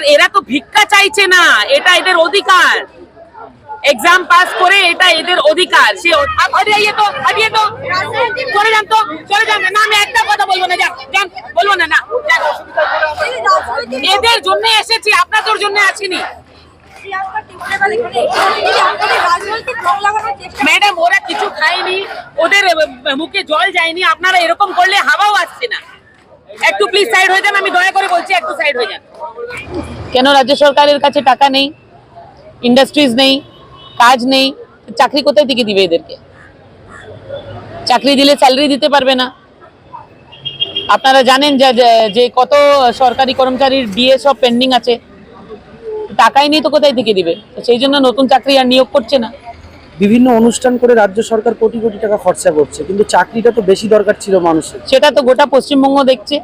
আর এরা তো ভিক্ষা চাইছে না, এটা এদের অধিকার। এক্সাম পাস করে এটা এদের অধিকার। সে হটিয়ে তো হটিয়ে তো, চলে যান তো, চলে যান। না, আমি একটা কথা বলব না, যান বলব না না এদের জন্য এসেছি, আপনাদের জন্য আসিনি। ম্যাডাম, ওরা কিছু খায়নি, ওদের মুখে জল যায়নি, আপনারা এরকম করলে হাওয়াও আসছে না। একটু প্লিজ সাইড হয়ে যান, আমি দয়া করে বলছি একটু সাইড হয়ে যান। কেন রাজ্য সরকারের কাছে টাকা নেই? ইন্ডাস্ট্রিজ নেই, কাজ নেই, চাকরি কোথায় থেকে দিবে এদেরকে? চাকরি দিলে স্যালারি দিতে পারবে না। আপনারা জানেন যে কত সরকারি কর্মচারীর ডিএ সব পেন্ডিং আছে। টাকাই নেই তো কোথায় থেকে দিবে? সেই জন্য নতুন চাকরি আর নিয়োগ করছে না। বিভিন্ন অনুষ্ঠান করে রাজ্য সরকার কোটি কোটি টাকা খরচা করছে কিন্তু চাকরিটা তো বেশি দরকার ছিল মানুষের। সেটা তো গোটা পশ্চিমবঙ্গ দেখছে।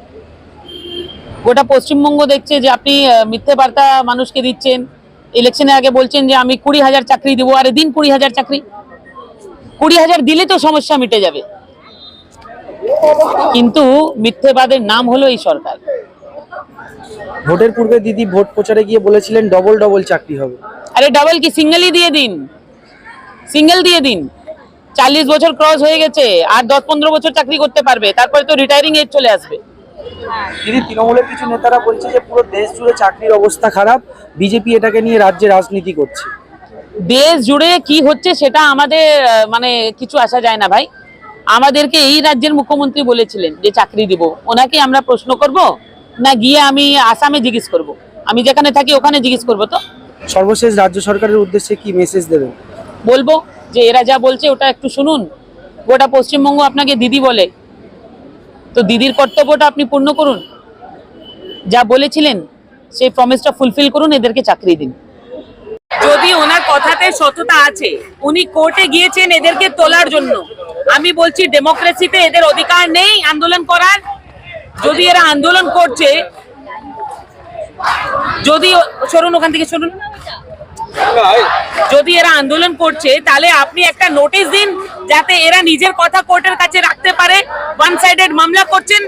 গোটা পশ্চিমবঙ্গ দেখছে যে আপনি মিথ্যে বার্তা মানুষকে দিচ্ছেন। ইলেকশনের আগে বলছেন যে আমি কুড়ি হাজার চাকরি দিব আরে দিন কুড়ি হাজার চাকরি। কুড়ি হাজার দিলে তো সমস্যা মিটে যাবে। কিন্তু মিথ্যেবাদের নাম হলো এই সরকার। ভোটের পূর্বে দিদি ভোট প্রচারে গিয়ে বলেছিলেন ডবল ডবল চাকরি হবে। আরে ডবল কি সিঙ্গেলই দিয়ে দিন? সিঙ্গেল দিয়ে দিন। চাল্লিশ বছর ক্রস হয়ে গেছে আর দশ পনেরো বছর চাকরি করতে পারবে তারপরে তো রিটায়ারিং এজ চলে আসবে। দিদি তৃণমূলের কিছু নেতারা বলছে যে পুরো দেশ জুড়ে চাকরির অবস্থা খারাপ বিজেপি এটাকে নিয়ে রাজ্যে রাজনীতি করছে। দেশ জুড়ে কি হচ্ছে সেটা আমাদের মানে কিছু আসা যায় না ভাই। আমাদেরকে এই রাজ্যের মুখ্যমন্ত্রী বলেছিলেন যে চাকরি দিব। ওনাকে আমরা প্রশ্ন করব না গিয়ে আমি আসামে জিজ্ঞেস করব? আমি যেখানে থাকি ওখানে জিজ্ঞেস করব তো? সর্বশেষ রাজ্য সরকারের উদ্দেশ্যে কি মেসেজ দেবেন? বলব যে এরা যা বলছে ওটা একটু শুনুন। গোটা পশ্চিমবঙ্গ আপনাকে দিদি বলে। তো দিদির কর্তব্যটা আপনি পূর্ণ করুন। যা বলেছিলেন, সেই প্রমিসটা ফুলফিল করুন, এদেরকে চাকরি দিন। যদি ওনার কথাতে সততা আছে, উনি কোর্টে গিয়েছেন এদেরকে তোলার জন্য। আমি বলছি ডেমোক্রেসিতে এদের অধিকার নেই আন্দোলন করার। যদি এরা আন্দোলন করছে, যদি সরুন ওখান থেকে সরুন যদি এরা আন্দোলন করছে তাহলে আপনি একটা নোটিশ দিন যাতে এরা নিজের কথা কোর্টের কাছে রাখতে পারে ওয়ান সাইডেড মামলা করছেন।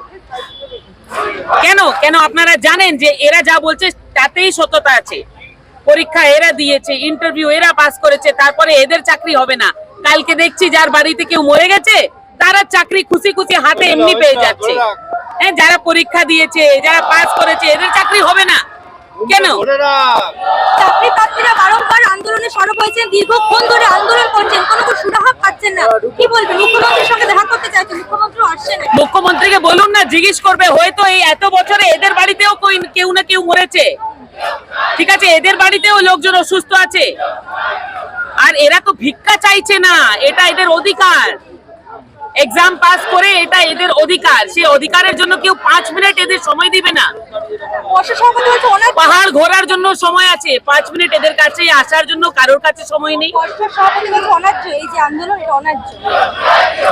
কেন? কেন আপনারা জানেন যে এরা যা বলছে তাতেই সততা আছে। পরীক্ষা এরা দিয়েছে ইন্টারভিউ এরা পাস করেছে তারপরে এদের চাকরি হবে না। কালকে দেখছি যার বাড়িতে কেউ মরে গেছে তারা চাকরি খুশি খুশি হাতে এমনি পেয়ে যাচ্ছে। হ্যাঁ যারা পরীক্ষা দিয়েছে যারা পাস করেছে এদের চাকরি হবে না। কেন? চাকরি প্রার্থীরা বারংবার আন্দোলনে সরব হয়েছেন দীর্ঘক্ষণ ধরে আন্দোলন করছেন কোনো কোনো সুরাহা পাচ্ছেন না। কি বলবেন? মুখ্যমন্ত্রীর সঙ্গে দেখা করতে চাইছেন মুখ্যমন্ত্রী আসছে না। মুখ্যমন্ত্রীকে বলুন না জিজ্ঞেস করবে হয়তো এই এত বছরে এদের বাড়িতেও কেউ না কেউ মরেছে। ঠিক আছে এদের বাড়িতেও লোকজন অসুস্থ আছে। আর এরা তো ভিক্ষা চাইছে না এটা এদের অধিকার। এক্সাম পাস করে এটা এদের অধিকার। সেই অধিকারের জন্য কেউ পাঁচ মিনিট এদের সময় দিবে না। পাহাড় ঘোরার জন্য সময় আছে। পাঁচ মিনিট এদের কাছে আসার জন্য কারোর কাছে সময় নেই।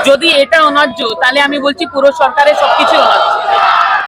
যদি এটা অনার্য, তাহলে আমি বলছি পুরো সরকারের সবকিছু অনার্য।